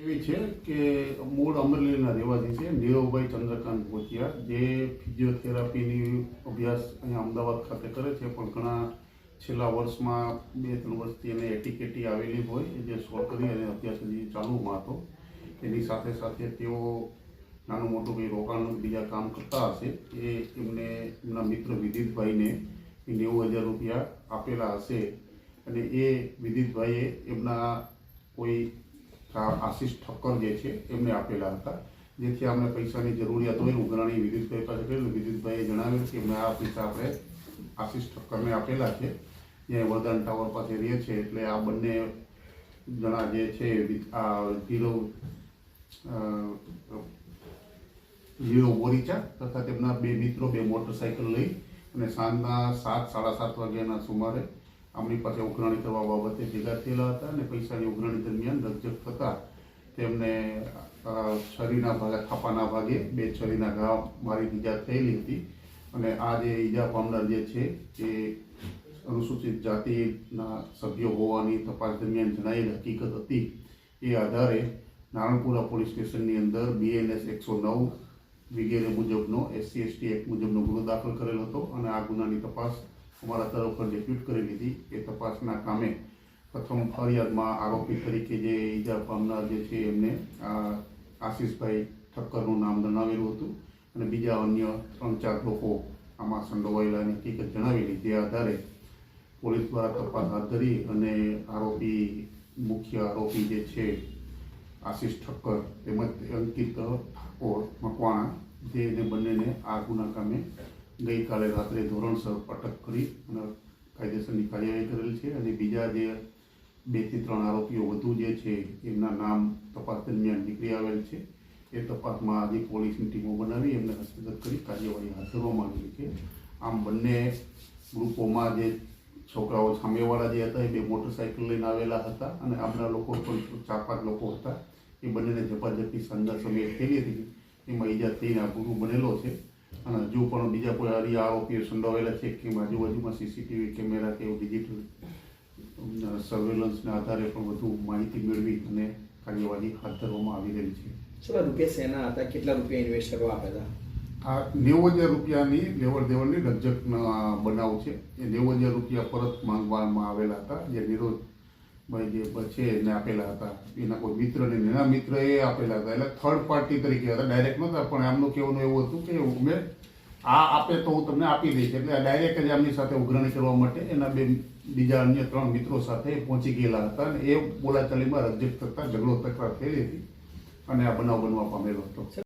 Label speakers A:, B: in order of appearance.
A: એવી છે કે મૂળ અમરેલીના રહેવાસી છે નીરવભાઈ ચંદ્રકાંત ભોતિયા. જે ફિઝિયોથેરાપીની અભ્યાસ અહીંયા અમદાવાદ ખાતે કરે છે, પણ ઘણા છેલ્લા વર્ષમાં બે ત્રણ વર્ષથી એને એટીકેટી આવેલી હોય જે કરી અને અભ્યાસ સુધી ચાલુમાં હતો એની સાથે સાથે તેઓ નાનું મોટું કંઈ રોકાણ બીજા કામ કરતા હશે, એ એમને એમના મિત્ર વિદિતભાઈને નેવું હજાર રૂપિયા આપેલા હશે. અને એ વિદિતભાઈએ એમના કોઈ આશીષ ઠક્કર જે છે, એમને આપેલા હતા. જેથી અમને પૈસાની જરૂરિયાત હોય, ઉઘરાણી વિદ્યુતભાઈ પાસે કરેલું વિદ્યુતભાઈએ જણાવ્યું કે મેં આ પૈસા આપણે આશીષ ઠક્કરને આપેલા છે. જે વરદાન ટાવર પાસે રહે છે, એટલે આ બંને જણા જે છે, આ હીરો હીરો બોરીચા તથા તેમના બે મિત્રો બે મોટરસાઇકલ લઈ અને સાંજના સાત, સાડા સાત વાગ્યાના સુમારે આમની પાસે ઉઘરાણી કરવા બાબતે ભેગા થયેલા હતા અને પૈસાની ઉઘરાણી દરમિયાન રકઝક થતા તેમને શરીરના ભાગે, ખાપાના ભાગે બે છરીના ઘા મારી ઈજા થયેલી હતી. અને આ જે ઈજા પામનાર જે છે, એ અનુસૂચિત જાતિના સભ્યો હોવાની તપાસ દરમિયાન જણાયેલ હકીકત હતી. એ આધારે નારણપુરા પોલીસ સ્ટેશનની અંદર બીએનએસ એકસો નવ વગેરે મુજબનો, એસસી, એસટી એક્ટ મુજબનો ગુનો દાખલ કરેલો હતો અને આ ગુનાની તપાસ અમારા તરફ પર ડેપ્યુટ કરી હતી એ તપાસના કામે પ્રથમ ફરિયાદમાં આરોપી તરીકે જે ઈજા પામનાર જે છે એમને આ આશીષભાઈ ઠક્કરનું નામ જણાવેલું હતું અને બીજા અન્ય ત્રણ ચાર લોકો આમાં સંડોવાયેલાની હકીકત જણાવેલી. જે આધારે પોલીસ દ્વારા તપાસ હાથ ધરી અને આરોપી મુખ્ય આરોપી જે છે આશીષ ઠક્કર તેમજ અંકિત ઠાકોર મકવાણા, જે એને બંનેને આ ગુના કામે ગઈકાલે રાત્રે ધોરણસર અટક કરી અને કાયદેસરની કાર્યવાહી કરેલ છે અને બીજા જે બેથી ત્રણ આરોપીઓ વધુ જે છે, એમના નામ તપાસ દરમિયાન નીકળી આવેલ છે. એ તપાસમાં આજે પોલીસની ટીમો બનાવી એમને હસ્તગત કરી કાર્યવાહી હાથ ધરવામાં આવી છે. આમ બંને ગ્રુપોમાં જે છોકરાઓ સામેવાળા જે હતા, એ બે મોટરસાઇકલ લઈને આવેલા હતા અને આમના લોકો પણ ચાર પાંચ લોકો હતા. એ બંનેને ઝપાઝપી સાંજના સમયે થયેલી હતી. એમાં ઈજા થઈને આ ગુરુ બનેલો છે. અને હજુ પણ બીજા કોઈ અરી આરોપીઓ સંડોવાયેલા છે કે આજુબાજુમાં સીસીટીવી કેમેરા કે એવું ડિજિટલ સર્વેલન્સના આધારે પણ વધુ માહિતી મેળવી અને કાર્યવાહી હાથ ધરવામાં આવી રહી છે.
B: કેટલા રૂપિયા સેના હતા? કેટલા રૂપિયા ઇન્વેસ્ટ કરવા આપ્યા હતા?
A: આ નેવું હજાર રૂપિયાની લેવડ દેવડની રજકનો બનાવ છે. એ નેવું હજાર રૂપિયા પરત માંગવામાં આવેલા હતા. જે નિરોધભાઈ જે છે એને આપેલા હતા. એના કોઈ મિત્રને એના એ આપેલા હતા. એટલે થર્ડ પાર્ટી તરીકે હતા. ડાયરેક્ટ નહોતા, પણ એમનું કહેવાનું એવું હતું કે અમે આ આપે તો હું તમને આપી દઈશ. એટલે ડાયરેક્ટ જ આમની સાથે ઉઘરાણી કરવા માટે એના બે બીજા અન્ય ત્રણ મિત્રો સાથે પહોંચી ગયેલા હતા અને એ બોલાચાલીમાં રજક થતા ઝઘડો તકરાર થયેલી હતી. અને આ બનાવ બનવા પામેલો હતો.